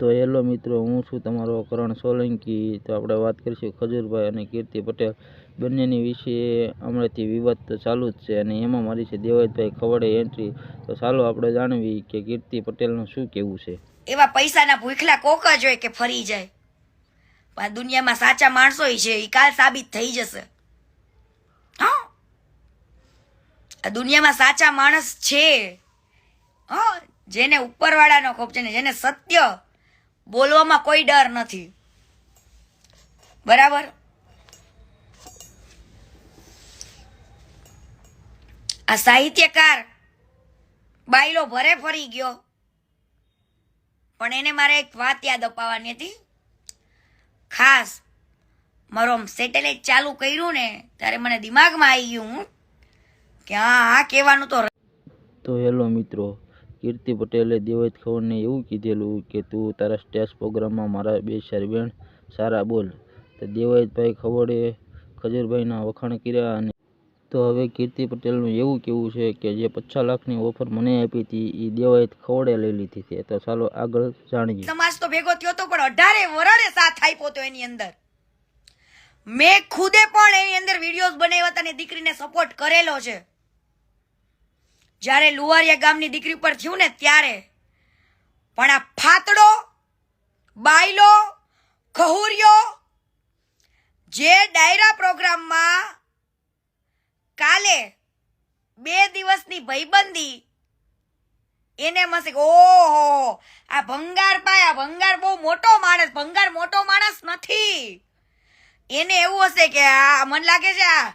તો હેલો મિત્રો, હું છું તમારો કરણ સોલંકી. તો આપણે વાત કરીશું ખજૂરભાઈ અને કીર્તિ પટેલ બંનેની વિશે. હમણાંથી વિવાદ તો ચાલુ જ છે અને એમાં મારી છે દેવાજભાઈ ખવડે એન્ટ્રી તો ચાલો આપણે જાણવી કે કીર્તિ પટેલનું શું કહેવું છે? એવા પૈસાના ભૂખલા કોક જ હોય કે ફરી જાય. પણ દુનિયામાં સાચા માણસો છે એ કાલ સાબિત થઈ જશે. હા? દુનિયામાં સાચા માણસ છે. હા? જેને ઉપરવાળાનો ખોફ છે ને જેને સત્ય બોલવામાં કોઈ ડર નથી. બરાબર? આ સાહિત્યકાર બાયલો ભરે ફરી ગયો. પણ એને મારે એક વાત યાદ અપાવવાની હતી. ખાસ મારો સેટેલાઇટ ચાલુ કર્યું ને, ત્યારે મને દિમાગમાં આવી ગયું કે હા હા, કહેવાનું તો તો હેલો મિત્રો કીર્તિ પટેલે દેવાયત ખવરને એવું કીધેલું કે, તું તારા સ્ટેજ પ્રોગ્રામમાં મારા બે સરબેન સારા બોલ. તો દેવાયતભાઈ ખવડે ખજૂરભાઈના વખાણ કર્યા અને તો હવે કીર્તિ પટેલનું એવું કહેવું છે કે, જે પચાસ લાખની ઓફર મને આપી હતી એ દેવાયત ખવડે લઈ લીધી છે. તો ચાલો આગળ જાણીએ. સમાજ તો ભેગો થયો તો, પણ અઢારે વરરે સાથ આપ્યો તો એની અંદર. મેં ખુદે પણ એની અંદર વિડીયોઝ બનાવ્યા હતા અને દીકરીને સપોર્ટ કરેલો છે. જ્યારે લુવારિયા ગામની દીકરી પર થયું ને ત્યારે પણ આ ફાતડો બાયલો ખહુરિયો જે ડાયરા પ્રોગ્રામમાં કાલે બે દિવસની ભયબંધી, એને મસે ઓહો, આ ભંગાર પાય આ ભંગાર બહુ મોટો માણસ, ભંગાર મોટો માણસ નથી. એને એવું હશે કે આ મને લાગે છે આ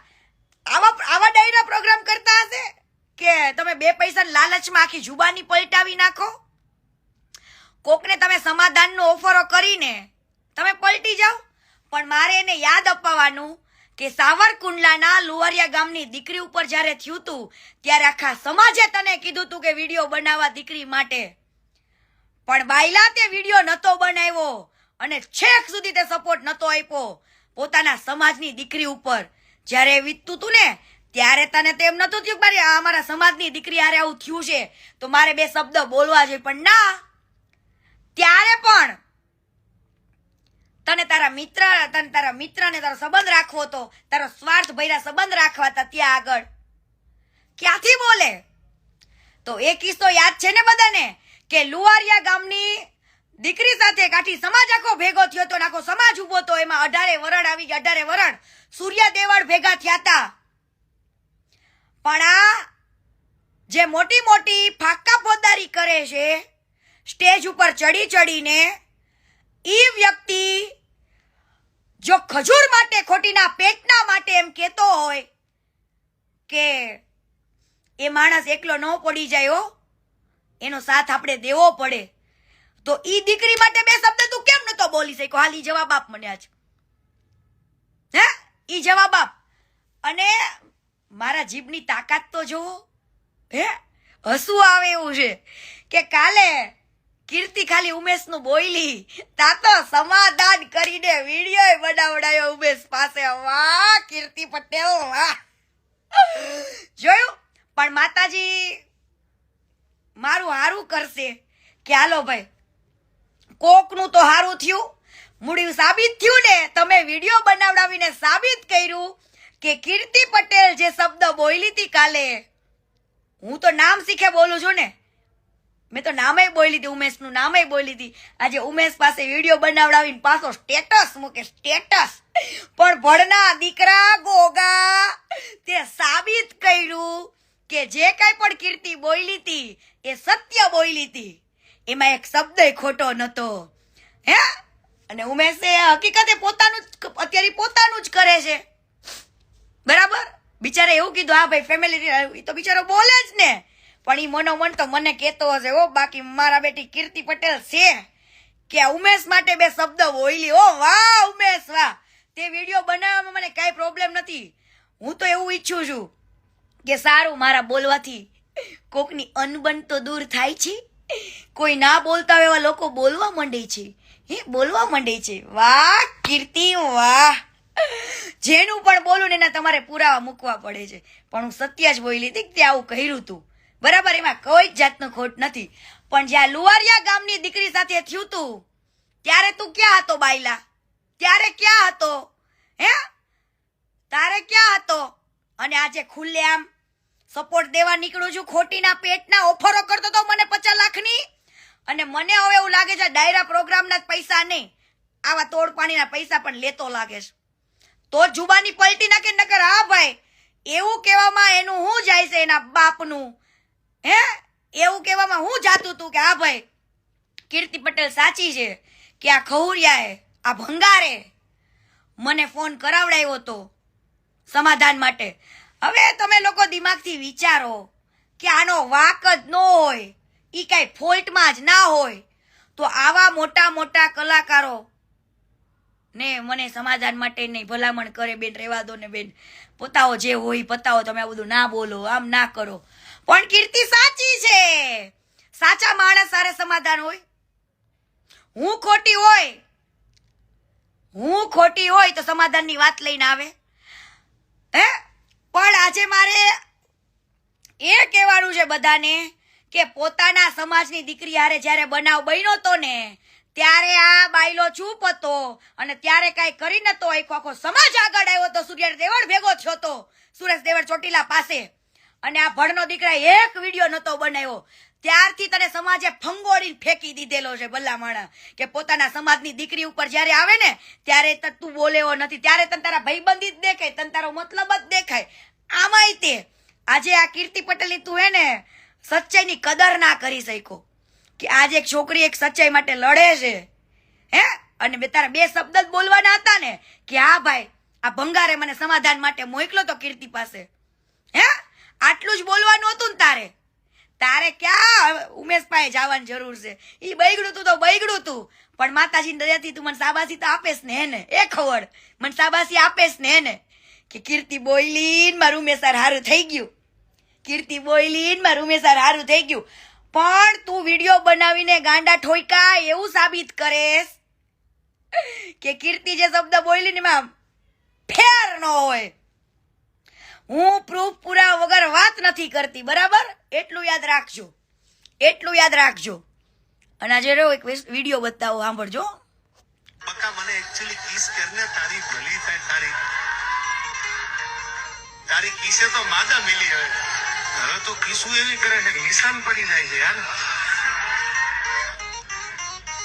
આવા આવા ડાયરા પ્રોગ્રામ કરતા હશે? કે તમે બે પૈસા લાલચમાં આખી જુબાની પલટાવી નાખો? કોકને તમે સમાધાનનો ઓફરો કરીને તમે પલટી જાઓ? પણ મારે એને યાદ અપાવવાનું કે સાવરકુંડલાના લુવારિયા ગામની દીકરી ઉપર જ્યારે થયું હતું ત્યારે આખા સમાજે તને કીધું તું કે વીડિયો બનાવવા દીકરી માટે. પણ બાયલા તે વીડિયો નહોતો બનાવ્યો અને છેક સુધી તે સપોર્ટ નહોતો આપ્યો. પોતાના સમાજની દીકરી ઉપર જ્યારે વીતતું તું ને ત્યારે તને તેમ નતું થયું મારી અમારા સમાજની દીકરી હારે આવું થયું છે. તો મારે બે શબ્દ બોલવા જોઈએ, પણ ના. ત્યારે પણ તને તારા મિત્ર, તને તારા મિત્રને તારો સંબંધ રાખવો હતો, તારો સ્વાર્થ ભર્યા સંબંધ રાખવા હતા ત્યાં આગળ. ક્યાંથી બોલે? તો એ કિસ્સો યાદ છે ને બધાને? કે લુવારિયા ગામની દીકરી સાથે કાઠી સમાજ આખો ભેગો થયો તો નાખો સમાજ ઊભો હતો. એમાં અઢારે વરણ આવી ગયા, અઢારે વરણ. સૂર્યા દેવળ ભેગા થયા હતા. પણ આ જે મોટી મોટી ફાકા પોદારી કરે છે, સ્ટેજ ઉપર ચડી ચડીને એ વ્યક્તિ જો ખજૂર માટે ખોટીના પેટના માટે એમ કહેતો હોય કે એ માણસ એકલો ન પડી જાય હો, એનો સાથ આપણે દેવો પડે. તો એ દીકરી માટે બે શબ્દ તું કેમ નતો બોલી શક્યો? હાલ એ જવાબ આપ મને આજ. હે? એ જવાબ આપ. અને મારા જીભની તાકાત તો જોવો હે? હસવું આવે એવું છે કે કાલે કીર્તિ ખાલી ઉમેશનું બોયલી. તા તો સમાધાન કરીને વીડિયો બનાવડાયો ઉમેશ પાસે. વાહ, કીર્તિ પટેલ, વાહ. જોયું? પણ માતાજી મારું હારું કરશે કે હાલો ભાઈ, કોકનું તો હારું થયું. મૂડી સાબિત થયું ને, તમે વીડિયો બનાવડાવીને સાબિત કર્યું. કે કીર્તિ પટેલ જે શબ્દ બોલી હતી કાલે, હું તો નામ શીખે બોલું છું ને. મેં તો નામે બોલી હતી, ઉમેશનું નામે બોલી હતી. આજે ઉમેશ પાસે વીડિયો બનાવડાવીને પાછો સ્ટેટસ મૂકે સ્ટેટસ પણ ભણના દીકરા ગોગા, તે સાબિત કર્યું કે જે કાંઈ પણ કીર્તિ બોલી હતી, એ સત્ય બોલી હતી. એમાં એક શબ્દ ખોટો નતો હે? અને ઉમેશે હકીકતે પોતાનું જ, અત્યારે પોતાનું જ કરે છે. બરાબર? બિચારે એવું કીધું, હા ભાઈ ફેમિલી એ તો બિચારો બોલે જ ને. પણ ઈ મનોમન તો મને કહેતો હશે ઓ બાકી મારા બેટી કીર્તિ પટેલ છે. કે ઉમેશ માટે બે શબ્દ બોલી ઓ વાહ, ઉમેશ, વાહ. તે વીડિયો બનાવવામાં મને કાંઈ પ્રોબ્લેમ નથી. હું તો એવું ઈચ્છું છું કે સારું મારા બોલવાથી કોકની અનબન તો દૂર થાય છે. કોઈ ના બોલતા હોય એવા લોકો બોલવા માંડે છે. હે, બોલવા માંડે છે. વાહ, કીર્તિ, વાહ. જેનું પણ બોલું ને એના તમારે પુરાવા મૂકવા પડે છે. પણ હું સત્ય જ બોલી લીધી તે આવું કહ્યું તું. બરાબર? એમાં કોઈ જ જાતનો ખોટ નથી. પણ જ્યાં લુવારિયા ગામની દીકરી સાથે થયું તું, ત્યારે તું ક્યાં હતો બાયલા? ત્યારે ક્યાં હતો? હે? તારે ક્યાં હતો? અને આજે ખુલ્લે આમ સપોર્ટ દેવા નીકળું છું, ખોટીના પેટના ઓફરો કરતો તો મને પચાસ લાખની? અને મને હવે એવું લાગે છે ડાયરા પ્રોગ્રામના પૈસા નહીં. આવા તોડ પાણીના પૈસા પણ લેતો લાગે છે. તો જુબાની પલટી નાખે નકર, હા ભાઈ, એવું કહેવામાં એનું હું જાય છે એના બાપનું? હે? એવું કહેવામાં હું જાતું તું કે, હા ભાઈ, કીર્તિ પટેલ સાચી છે કે આ ખહુરિયાએ, આ ભંગારે મને ફોન કરાવડાવ્યો હતો સમાધાન માટે? હવે તમે લોકો દિમાગથી વિચારો કે આનો વાક જ ન હોય એ કાંઈ ફોલ્ટમાં જ ના હોય, તો આવા મોટા મોટા કલાકારો ને મને સમાધાન માટે નહીં, ભલામણ કરે બેન, રહેવા દો ને બેન. પોતાઓ જે હોય પતાવો, તમે આ બધું ના બોલો, આમ ના કરો. પણ કીર્તિ સાચી છે. સાચા માણસ સારે સમાધાન હોય. હું ખોટી હોય, હું ખોટી હોય તો સમાધાનની વાત લઈને આવે. હે? પણ આજે મારે એ કહેવાનું છે બધાને કે પોતાના સમાજની દીકરી હારે જ્યારે બનાવ બન્યો તો ને ત્યારે આ બાયલો ચૂપ હતો અને ત્યારે કાંઈ કરી નતો. આખો આખો સમાજ આગળ આવ્યો તો સૂર્ય દેવળ ભેગો થયો તો સુરેશ દેવળ ચોટીલા પાસે. અને આ ભણનો દીકરા એક વીડિયો નતો બનાવ્યો. ત્યારથી તને સમાજે ફંગોળી ફેંકી દીધેલો છે ભલામણ. કે પોતાના સમાજની દીકરી ઉપર જ્યારે આવે ને, ત્યારે તું બોલેવો નથી. ત્યારે તને તારા ભાઈબંધી જ દેખાય, તને તારો મતલબ જ દેખાય. આમાંય તે. આજે આ કીર્તિ પટેલની તું હે ને, સચ્ચાઈની કદર ના કરી શક્યો. કે આજે એક છોકરી એક સચ્ચાઈ માટે લડે છે, હે? અને બે તારા બે શબ્દ જ બોલવાના હતા ને, કે હા ભાઈ, આ ભંગારે મને સમાધાન માટે મોકલો તો કીર્તિ પાસે, હે? આટલું જ બોલવાનું હતું ને તારે. તારે ક્યાં ઉમેશભાઈ જવાની જરૂર છે? એ બૈગડું તું તો બૈગડું તું. પણ માતાજી દયાથી તું મને સાબાસી તો આપેશ ને હેને એ ખબર. મને સાબાસી આપેશ ને હેને કે કીર્તિ બોયલી મારું ઉમેશાર હારું થઈ ગયું. કીર્તિ બોયલી મારું ઉમેશાર હારું થઈ ગયું. પણ તું વીડિયો બનાવીને ગાંડા ઠોયકા એવું સાબિત કરેસ કે કીર્તિ જે શબ્દ બોલી ને મેમ ફેર ન હોય. હું પ્રૂફ પૂરા વગર વાત નથી કરતી, બરાબર? એટલું યાદ રાખજો. એટલું યાદ રાખજો. અને આજે રહ્યો એક વીડિયો બતાવો, સાંભળજો. બકા મને એકચ્યુઅલી કિસ કરને તારી ભલી થાય, તારી તારી કિસે તો માદા મિલી હવે. હવે તો કિસુ એવી કરે છે, નિશાન પડી જાય છે યાર.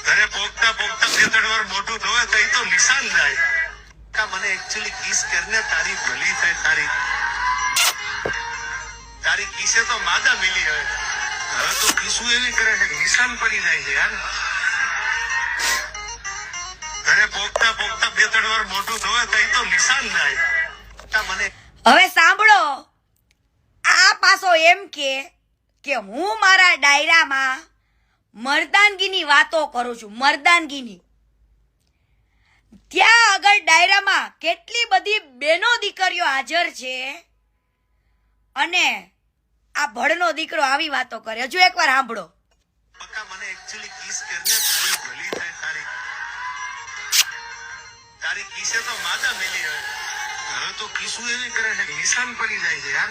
ઘરે પોગતા પોગતા બે વાર મોટું ધોવે તો તો નિશાન જાય. મને એકચ્યુઅલી કિસ કરીને તારી ભલી થાય, તારી. તારી કિસે તો માદા મિલી હવે. હવે તો કિસુ એવી કરે છે, નિશાન પડી જાય છે યાર. ઘરે પોગતા પોગતા બે ત્રણ વાર મોટું ધોવે તો તો નિશાન જાય. મને હવે એમ કે હું મારા ડાયરામાં મર્દાનગીની વાતો કરું છું, મર્દાનગીની. ત્યાં આગળ ડાયરામાં કેટલી બધી બેનો દીકરીઓ હાજર છે અને આ ભડનો દીકરો આવી વાતો કરે. હજુ એકવાર સાંભળો. તો માદા મેલી હવે તો કિસુ એવી કરે નિશાન પડી જાય છે, યાર.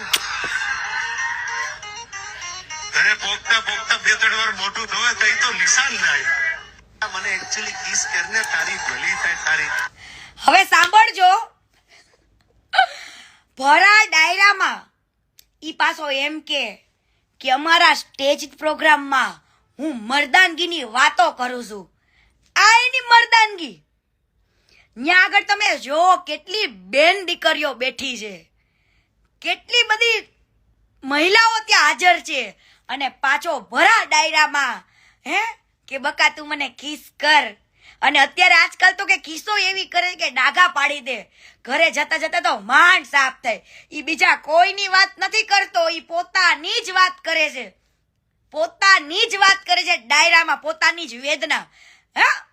ઘરે પોગતા પોગતા બે ત્રણ વાર મોટું ધોવે તો તો નિશાન જાય મને એકચ્યુઅલી કિસ કરીને તારી ભલી થાય, તારી. હવે સાંભળજો. ભરા ડાયરામાં ઈ પાછો એમ કે કે અમારા સ્ટેજ પ્રોગ્રામમાં હું મર્દાનગીની વાતો કરું છું. આ એની મર્દાનગી. ત્યાં આગળ તમે જો કેટલી બેન દીકરીઓ બેઠી છે. કેટલી બધી મહિલાઓ ત્યાં હાજર છે. અને પાછો ભરા ડાયરામાં, હે? કે બકા તું મને કિસ કર. અને અત્યારે આજકાલ તો કે કિસ્સો એવી કરે કે ડાઘા પાડી દે. ઘરે જતા જતા તો માંડ સાફ થાય. એ બીજા કોઈની વાત નથી કરતો એ પોતાની જ વાત કરે છે. પોતાની જ વાત કરે છે ડાયરામાં, પોતાની જ વેદના. હા?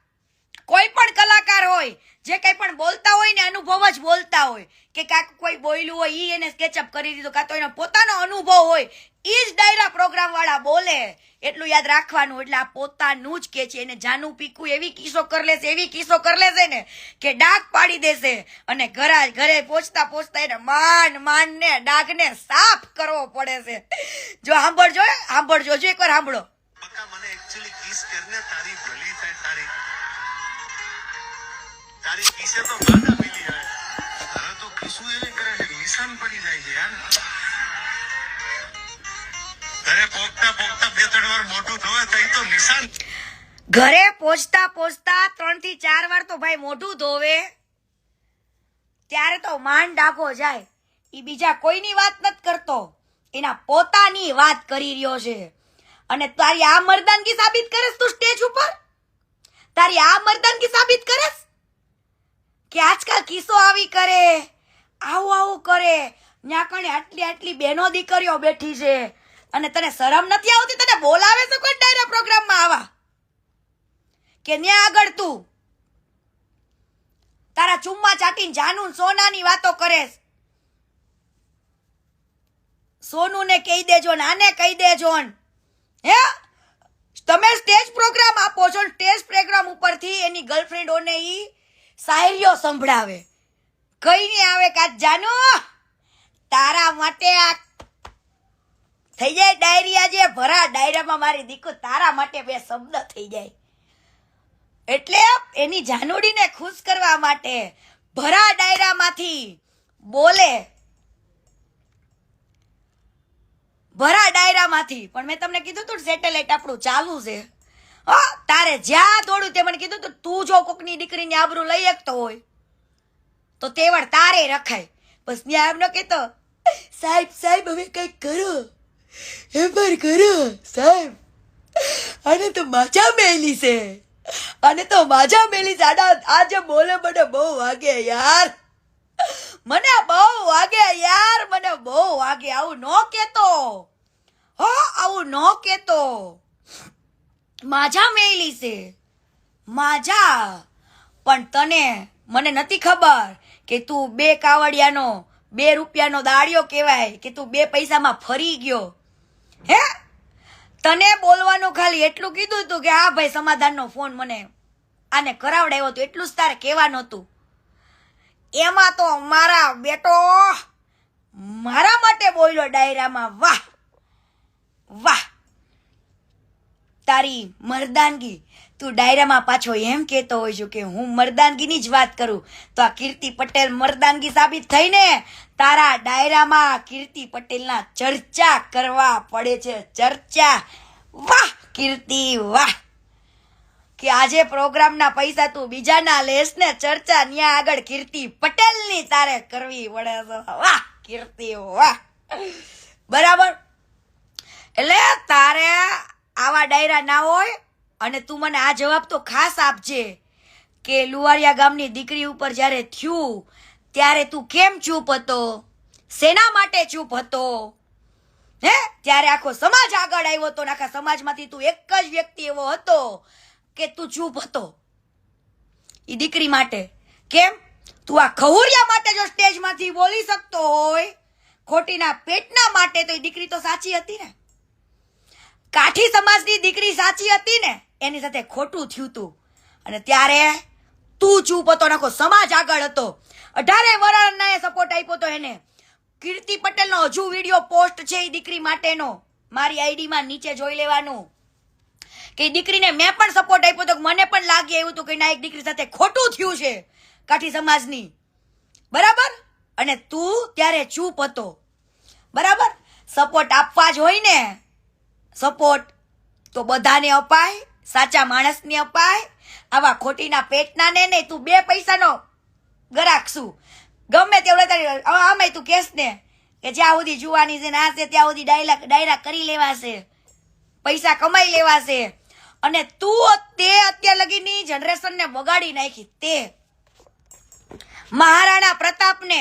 કોઈ પણ કલાકાર હોય જે કંઈ પણ બોલતા હોય ને અનુભવ જ બોલતા હોય. કે કાંક કોઈ બોલ્યું હોય, ઈ એને સ્કેચઅપ કરી દીધું, કાં તો એનો પોતાનો અનુભવ હોય. ઈ જ ડાયરા પ્રોગ્રામ વાળા બોલે. એટલું યાદ રાખવાનું, એટલે આ પોતાનું જ કે છે. એને જાનું પીકું એવી કિસ્સો કરી લેશે, એવી કિસ્સો કરી લેશે ને કે ડાઘ પાડી દેશે અને ઘરા, ઘરે પહોંચતા પહોંચતા એને માન માન ને ડાઘ ને સાફ કરવો પડે છે. જો સાંભળજો સાંભળજો. જો એકવાર સાંભળો. મને એકચ્યુઅલી કિસ કરને તારી ભલી થાય, તારી તારી કિસે તો બાધા મિલી હે હવે તો કિસુ એવી કરે છે નિશાન પડી જાય છે, યાર. ઘરે પોગતા પોગતા બે, ત્રણ વાર મોટું ધોવે તઈ તો નિશાન ઘરે પહોંચતા પહોંચતા ત્રણથી ચાર વાર તો ભાઈ મોઢું ધોવે. ત્યારે તો માન ડાકો જાય. એ બીજા કોઈની વાત નથી કરતો. એના પોતાની વાત કરી રહ્યો છે. અને તારી આ મર્દાનગી સાબિત કરે તું સ્ટેજ ઉપર? તારી આ મર્દાનગી સાબિત કરે કે આજકાલ કિસ્સો આવી કરે. આવું આવું કરે. ત્યાં કણે આટલી આટલી બહેનો દીકરીઓ બેઠી છે. અને તને શરમ નથી આવતી? તને બોલાવે છે કોઈ ડાયરા પ્રોગ્રામમાં આવા? કે ન્યા આગળ તું? તારા ચુમ્મા ચાટીને જાનું સોનાની વાતો કરે સોનું ને કહી દેજો ને આને કહી દેજો હે? તમે સ્ટેજ પ્રોગ્રામ આપો છો સ્ટેજ પ્રોગ્રામ ઉપરથી એની ગર્લફ્રેન્ડોને ઈ શાયરીઓ સંભળાવે. કઈ નહીં આવે કાચ જાનો? તારા માટે આ થઈ જાય ડાયરિયા જે ભરા, ડાયરામાં મારી દીકુ તારા માટે બે શબ્દ થઈ જાય. એટલે એની જાનુડીને ખુશ કરવા માટે ભરા ડાયરામાંથી બોલે. ભરા ડાયરામાંથી. પણ મેં તમને કીધું તું સેટેલાઇટ આપણું ચાલુ છે. તારે જ્યાં દોડું તે મને કીધું તું તું જો કોકની દીકરીની આબરૂ લઈ શકતો હોય, તો તેવડ તારે રખાય. બસ ત્યાં એમ ન કહેતો, સાહેબ સાહેબ, હવે કંઈક કરો. હેબર કરો, સાહેબ. અને તો માજા મેલી છે. અને તો માજા મેલી સાડા આજે બોલે મને બહુ વાગે યાર. મને બહુ વાગે યાર, મને બહુ વાગે, આવું ન કેતો હો, આવું ન કેતો માજા મેલી છે. માજા. પણ તને મને નથી ખબર કે તું બે કાવડિયાનો, બે રૂપિયાનો દાડિયો કહેવાય કે તું બે પૈસામાં ફરી ગયો. હે? તને બોલવાનું ખાલી એટલું કીધું તું કે હા ભાઈ, સમાધાનનો ફોન મને આને કરાવડાવ્યો હતો એટલું જ તારે કહેવાનું હતું. એમાં તો મારા બેટો મારા માટે બોલ્યો ડાયરામાં, વાહ વાહ. તારી મર્દાનગી. તું ડાયરામાં પાછો એમ કહેતો હોય છું કે હું મર્દાનગીની જ વાત કરું. તો આ કીર્તિ પટેલ મર્દાનગી સાબિત થઈને તારા ડાયરામાં કીર્તિ પટેલના ચર્ચા કરવા પડે છે. ચર્ચા. વાહ, કીર્તિ, વાહ. કે આજે પ્રોગ્રામના પૈસા તું બીજાના લેસ ને ચર્ચા ન્યા આગળ કીર્તિ પટેલની તારે કરવી પડે વાહ, કીર્તિ, વાહ. બરાબર? એટલે તારે આવા ડાયરા ના હોય અને તું મને આ જવાબ તો ખાસ આપજે કે લુવારિયા ગામની દીકરી ઉપર જ્યારે થયું, ત્યારે તું કેમ ચૂપ હતો? શેના માટે ચૂપ હતો? હે? ત્યારે આખો સમાજ આગળ આવ્યો હતો આખા સમાજમાંથી તું એક જ વ્યક્તિ એવો હતો કે તું ચૂપ હતો. એ દીકરી માટે. કેમ? તું આ ખહુરિયા માટે જો સ્ટેજમાંથી બોલી શકતો હોય, ખોટીના પેટના માટે તો એ દીકરી તો સાચી હતી ને. કાઠી સમાજની દીકરી સાચી હતી ને, એની સાથે ખોટું થયું તું. અને ત્યારે તું ચૂપ હતો નાખો સમાજ આગળ હતો. અઢારે વરાળના સપોર્ટ આપ્યો હતો એને. કીર્તિ પટેલનો હજુ વીડિયો પોસ્ટ છે એ દીકરી માટેનો. મારી આઈડીમાં નીચે જોઈ લેવાનું. કે દીકરીને મેં પણ સપોર્ટ આપ્યો તો મને પણ લાગે એવું હતું કે ના, એક દીકરી સાથે ખોટું થયું છે કાઠી સમાજની. બરાબર? અને તું ત્યારે ચૂપ હતો. બરાબર? સપોર્ટ આપવા જ હોય ને સપોર્ટ. તો બધાને અપાય, સાચા માણસને અપાય. આવા ખોટીના પેટના ને નહીં, તું બે પૈસાનો ગરાકશું ગમે તેવડે તારી આમે તું કેસ ને, કે જ્યાં સુધી જુવાની છે ને છે, ત્યાં સુધી ડાયલા ડાયરા કરી લેવાશે પૈસા કમાઈ લેવાશે અને તું તે અત્યાર લગીની જનરેશનને બગાડી નાખી તે. મહારાણા પ્રતાપને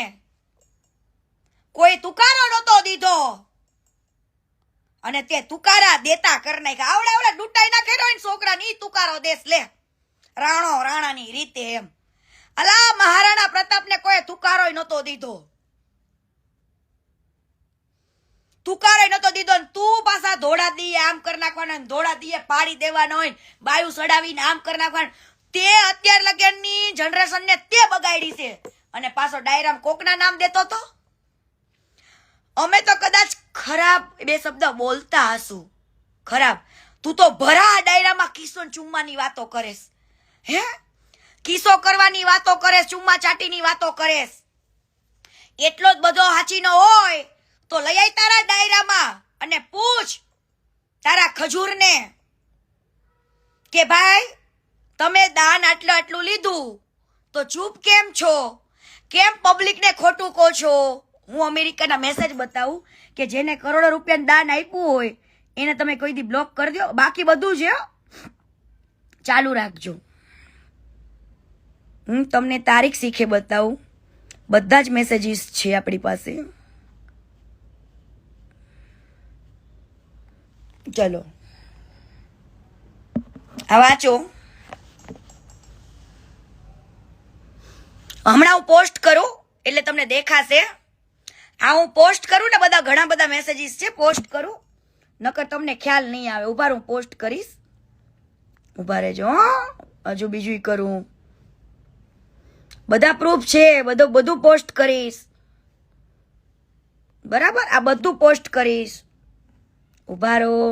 કોઈ તુકારો નહોતો દીધો. અને તે તુકારા દેતા કર નાખે આવડે આવડે ડૂટાઈ નાખે ને છોકરા ની તુકારો દેશ લે. રાણો રાણાની રીતે એમ. અલા, મહારાણા પ્રતાપને કોઈ તુકારો નહોતો દીધો. તુકારો નતો દીધો ને તું પાછા ધોળા દીએ આમ કરી નાખવાનો ધોળા દીએ પાડી દેવાનો હોય બાયું સડાવીને આમ કરી નાખવાનું તે અત્યાર લગનની જનરેશનને તે બગાડી છે. અને પાછો ડાયરામ કોકના નામ દેતો તો? અમે તો કદાચ ખરાબ બે શબ્દ બોલતા હશું. ખરાબ. તું તો ભરા ડાયરામાં કિસ્સો ચુમ્માની વાતો કરેશ. હે? કિસ્સો કરવાની વાતો કરેશ, ચુમ્મા ચાટીની વાતો કરેશ. એટલો જ બધો હાચીનો હોય તો લઈ આય તારા ડાયરામાં અને પૂછ તારા ખજૂરને કે ભાઈ, તમે દાન આટલું આટલું લીધું, તો ચૂપ કેમ છો? કેમ પબ્લિકને ખોટું કહો છો? હું અમેરિકાના મેસેજ બતાવું કે જેને કરોડો રૂપિયાનું દાન આપ્યું હોય, એને તમે કોઈ દી બ્લોક કરી દો. બાકી બધું છે. ચાલુ રાખજો. હું તમને તારીખ શીખે બતાવું. બધા જ મેસેજીસ છે આપણી પાસે. ચલો. આ વાંચો. હમણાં હું પોસ્ટ કરું, એટલે તમને દેખાશે. આ હું પોસ્ટ કરું ને, બધા ઘણા બધા મેસેજીસ છે, પોસ્ટ કરું. નકર તમને ખ્યાલ નહીં આવે. ઊભા હું પોસ્ટ કરીશ. ઊભા રહેજો, હો. હજુ બીજું કરું. બધા પ્રૂફ છે, બધું બધું પોસ્ટ કરીશ. બરાબર? આ બધું પોસ્ટ કરીશ. ઊભા રહો.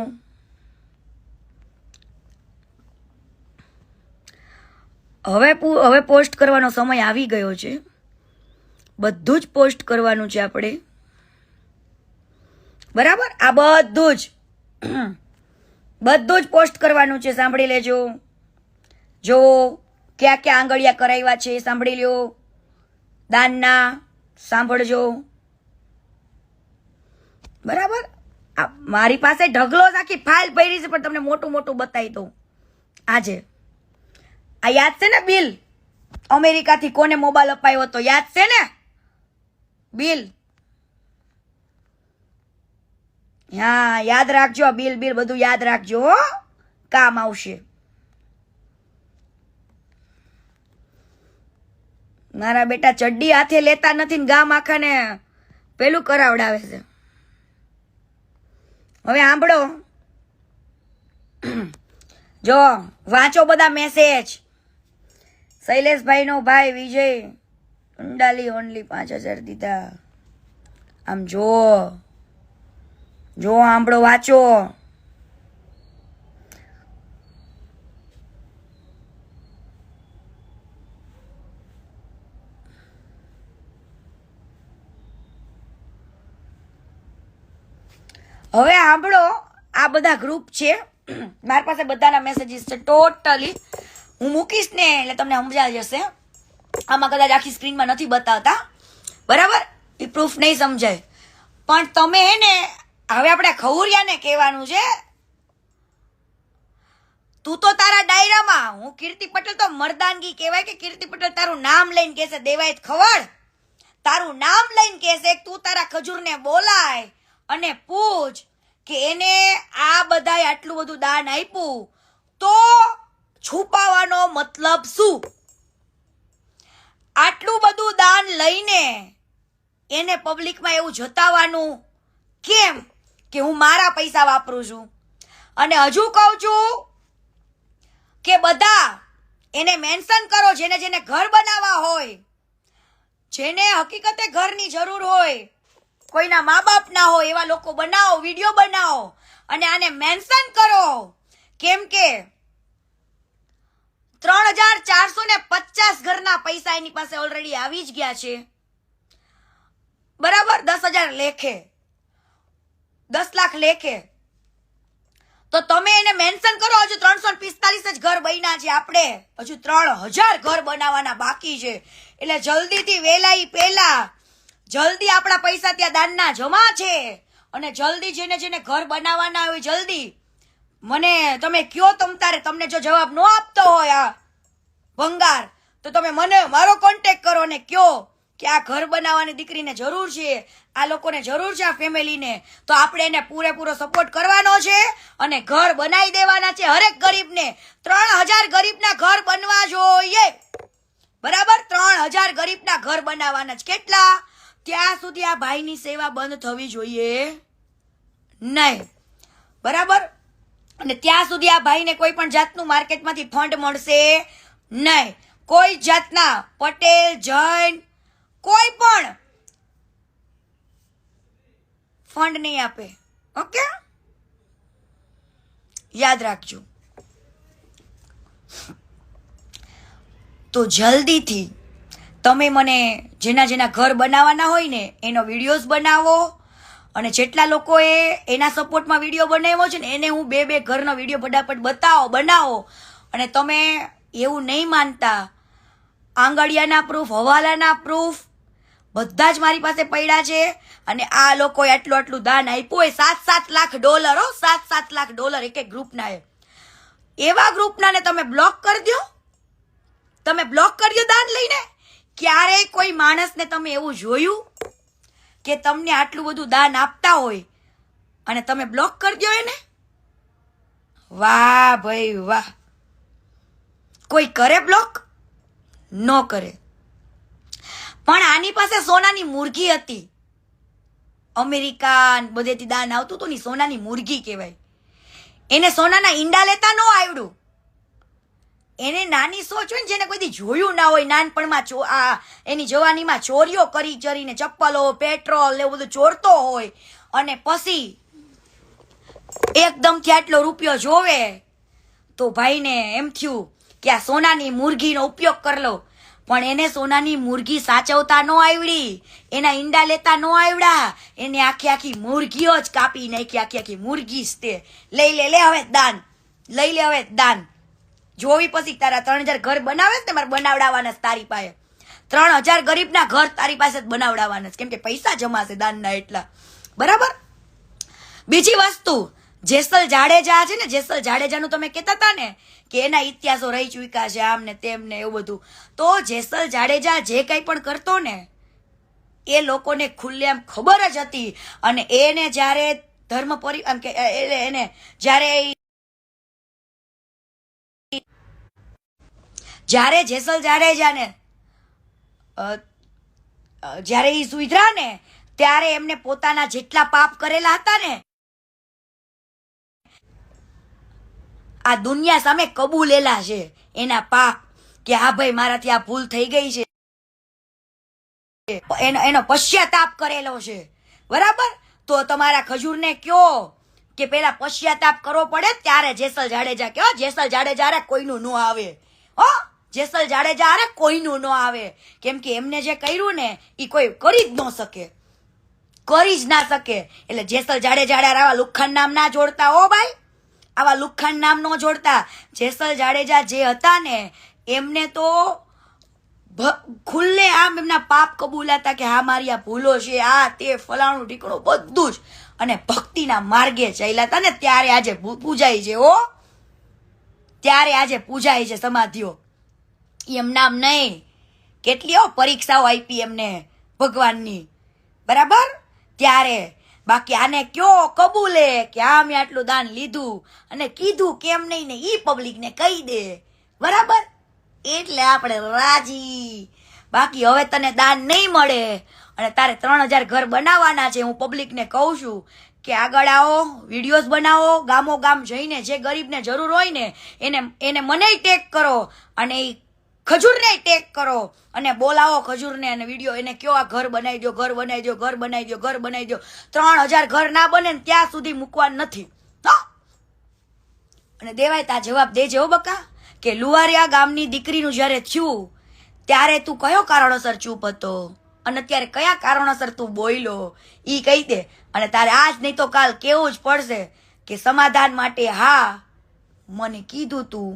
હવે હવે પોસ્ટ કરવાનો સમય આવી ગયો છે. બધું જ પોસ્ટ કરવાનું છે આપણે. બરાબર? આ બધું જ. બધું જ પોસ્ટ કરવાનું છે, સાંભળી લેજો. જો ક્યાં ક્યાં આંગળિયા કરાવ્યા છે, સાંભળી લ્યો. દાનના, સાંભળજો. બરાબર? મારી પાસે ઢગલો આખી ફાઇલ પડી છે, પણ તમને મોટું મોટું બતાવી દઉં. આજે. આ યાદ છે ને, બિલ? અમેરિકાથી કોને મોબાઈલ અપાયો હતો? યાદ છે ને? બિલ. હા, યાદ રાખજો બિલ બિલ બધું યાદ રાખજો હો. કામ આવશે. મારા બેટા ચડ્ડી હાથે લેતા નથી ને ગામ આખાને પેલું કરાવડાવે છે. હવે સાંભળો. જો, વાંચો બધા મેસેજ શૈલેષભાઈ નો ભાઈ વિજય. કુંડાલી ઓનલી પાંચ હજાર દીધા. આમ જો જો આંબળો વાંચો. હવે આંબળો આ બધા ગ્રુપ છે. મારી પાસે બધાના મેસેજીસ છે ટોટલી હું મૂકીશ ને એટલે તમને સમજાઈ જશે. આમાં કદાચ આખી સ્ક્રીનમાં નથી બતાવતા. બરાબર? એ પ્રૂફ નહીં સમજાય. પણ તમે એને, હવે આપણે ખવરિયાને કહેવાનું છે, તું તો તારા ડાયરામાં, હું કીર્તિ પટેલ તો મર્દાનગી કહેવાય કે કીર્તિ પટેલ તારું નામ લઈને કહેશે દેવાય ખવડ. તારું નામ લઈને કહેશે તું તારા ખજૂરને બોલાય અને પૂછ કે એને આ બધાએ આટલું બધું દાન આપ્યું. તો છુપાવાનો મતલબ શું? આટલું બધું દાન લઈને એને પબ્લિકમાં એવું જતાવાનું કેમ કે હું મારા પૈસા વાપરું છું? અને હજુ કહું છું કે બધા એને મેન્શન કરો, જેને જેને ઘર બનાવવા હોય, જેને હકીકતે ઘરની જરૂર હોય, કોઈના મા બાપ ના હોય, એવા લોકો બનાવો, વીડિયો બનાવો અને આને મેન્શન કરો. કેમ કે ત્રણ હજાર ચારસો પચાસ ઘરના પૈસા એની પાસે ઓલરેડી આવી જ ગયા છે. બરાબર? દસ હજાર લેખે. દસ લાખ લેખે. તો તમે એને મેન્શન કરો, હજુ ત્રણસો પિસ્તાલીસ જ ઘર બન્યા છે આપણે. હજુ ત્રણ હજાર ઘર બનાવવાના બાકી છે. એટલે જલ્દીથી વેલાઈ પહેલા જલ્દી આપણા પૈસા ત્યાં દાનના જમા છે. અને જલ્દી જેને જેને ઘર બનાવવાના હોય જલ્દી મને તમે કયો તમ તારે તમને જો જવાબ ન આપતો હોય, આ ભંગાર, તો તમે મને, મારો કોન્ટેક કરો અને કયો કે આ ઘર બનાવવાની દીકરીને જરૂર છે, આ લોકોને જરૂર છે આ ફેમિલીને. તો આપણે એને પૂરેપૂરો સપોર્ટ કરવાનો છે અને ઘર બનાવી દેવાના છે હરેક ગરીબને. ત્રણ હજાર ગરીબના ઘર બનવા જોઈએ. બરાબર? ત્રણ હજાર ગરીબના ઘર બનાવવાના છે. કેટલા? ત્યાં સુધી આ ભાઈની સેવા બંધ થવી જોઈએ નહીં. બરાબર? અને ત્યાં સુધી આ ભાઈને કોઈ પણ જાતનું માર્કેટમાંથી ફંડ મળશે નહીં. કોઈ જાતના પટેલ, જૈન, કોઈ પણ ફંડ નહીં આપે. ઓકે? યાદ રાખજો. તો જલ્દીથી તમે મને જેના જેના ઘર બનાવવાના હોય ને એનો વિડીયોઝ બનાવો. અને જેટલા લોકોએ એના સપોર્ટમાં વીડિયો બનાવ્યો છે ને, એને હું બે બે ઘરનો વીડિયો ફટાફટ બતાવો, બનાવો. અને તમે એવું નહીં માનતા. આંગળિયાના પ્રૂફ હવાલાના પ્રૂફ બધા જ મારી પાસે પડ્યા છે. અને આ લોકોએ આટલું આટલું દાન આપ્યું હોય સાત સાત લાખ ડોલર, હો સાત સાત લાખ ડોલર એક એક ગ્રુપના એવા ગ્રુપનાને તમે બ્લોક કરી દો તમે બ્લોક કરી દો દાન લઈને. ક્યારેય કોઈ માણસને તમે એવું જોયું? કે તમને આટલું બધું દાન આપતા હોય અને તમે બ્લોક કરી દો એને? વાહ ભાઈ વાહ. કોઈ કરે બ્લોક ન કરે. પણ આની પાસે સોનાની મુરગી હતી. અમેરિકા બધેથી દાન આવતું હતું ને સોનાની મુરગી કહેવાય. એને સોનાના ઈંડા લેતા ન આવડ્યું. એને નાની સોચ હોય ને જેને કોઈ જોયું ના હોય, નાનપણમાં ચો આ એની જવાનીમાં ચોરીઓ કરી ચરીને ચપ્પલો, પેટ્રોલ એવું બધું ચોરતો હોય અને પછી એકદમથી આટલો રૂપિયો જોવે, તો ભાઈને એમ થયું કે આ સોનાની મુરગીનો ઉપયોગ કરી લો. પણ એને સોનાની મુરગી સાચવતા ન આવડી, એના ઈંડા લેતા ન આવડ્યા એને આખી આખી મુરગીઓ જ કાપી નાખી, આખી આખી મુરગી જ તે. લઈ લે લે હવે દાન, લઈ લે હવે દાન. જોવી પછી તારા ત્રણ હજાર ઘર બનાવે ને, મારે બનાવડાવવાના તારી પાસે. ત્રણ હજાર ગરીબના ઘર તારી પાસે જ બનાવડાવવાના કેમ કે પૈસા જમાશે દાનના એટલા. બરાબર? બીજી વસ્તુ, જેસલ જાડેજા છે ને, જેસલ જાડેજાનું તમે કહેતા હતા ને, કે એના ઇતિહાસો રહી ચૂક્યા છે, આમ ને તેમ ને એવું બધું. તો જેસલ જાડેજા જે કંઈ પણ કરતો ને, એ લોકોને ખુલ્લેઆમ ખબર જ હતી. અને એને જ્યારે ધર્મ પરિ એમ કે એને જ્યારે ઈ- જ્યારે જેસલ જાડેજાને જ્યારે એ સુધરા ને ત્યારે એમને પોતાના જેટલા પાપ કરેલા હતા ને આ દુનિયા સામે કબૂલેલા છે. એના પાપ કે હા ભાઈ મારાથી આ ભૂલ થઈ ગઈ છે. એનો એનો પશ્ચાતાપ કરેલો છે. બરાબર? તો તમારા ખજૂરને કયો કે પેલા પશ્ચાતાપ કરવો પડે ત્યારે જેસલ જાડેજા કયો જેસલ જાડેજા કોઈનું ન આવે. હો? જેસલ જાડેજા હારે કોઈનું ન આવે. કેમ કે એમને જે કર્યું ને એ કોઈ કરી જ ન શકે. કરી જ ના શકે. એટલે જેસલ જાડેજા આવા લુખાન નામ ના જોડતા હો ભાઈ. આવા લુખાન નામ ન જોડતા. જેસલ જાડેજા જે હતા ને, એમને તો ખુલ્લે આમ એમના પાપ કબૂલાતા કે હા, મારી આ ભૂલો છે, આ, તે, ફલાણું, ઢીકણું, બધું જ. અને ભક્તિના માર્ગે ચાલ્યા હતા ને ત્યારે આજે પૂ- પૂજાય છે ઓ ત્યારે આજે પૂજાય છે સમાધિઓ. એમ નામ નહીં. કેટલીઓ પરીક્ષાઓ આપી એમને ભગવાનની. બરાબર? ત્યારે બાકી આને કયો કબૂલે કે આ મેં આટલું દાન લીધું અને કીધું કેમ નહીં ને એ પબ્લિકને કહી દે. બરાબર? એટલે આપણે રાજી. બાકી હવે તને દાન નહીં મળે. અને તારે ત્રણ હજાર ઘર બનાવવાના છે, હું પબ્લિકને કહું છું કે આગળ આવો, વિડીયોઝ બનાવો, ગામો ગામ જઈને જે ગરીબને જરૂર હોય ને, એને એને મને ટેક કરો અને એ ખજૂરને ટેક કરો અને બોલાવો ખજૂરને અને વીડિયો, એને કયો આ ઘર બનાવી દો ઘર બનાવી દો ઘર બનાવી દો ઘર બનાવી દો ત્રણ હજાર ઘર ના બને ને ત્યાં સુધી મૂકવાનું નથી. અને દેવાય તા જવાબ દેજે હો બકા, કે લુવારિયા ગામની દીકરીનું જ્યારે થયું, ત્યારે તું કયો કારણોસર ચૂપ હતો? અને અત્યારે કયા કારણોસર તું બોયલો એ કહી દે. અને તારે આજ નહીં તો કાલ કેવું જ પડશે કે સમાધાન માટે હા, મને કીધું તું.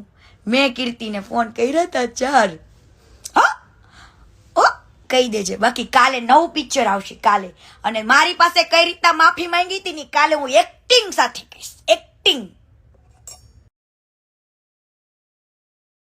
મેં કીર્તિને ફોન કર્યા હતા ચાર ઓ કહી દેજે. બાકી કાલે નવું પિક્ચર આવશે, કાલે. અને મારી પાસે કઈ રીતના માફી માંગી હતી ને કાલે હું એક્ટિંગ સાથે કહીશ. એક્ટિંગ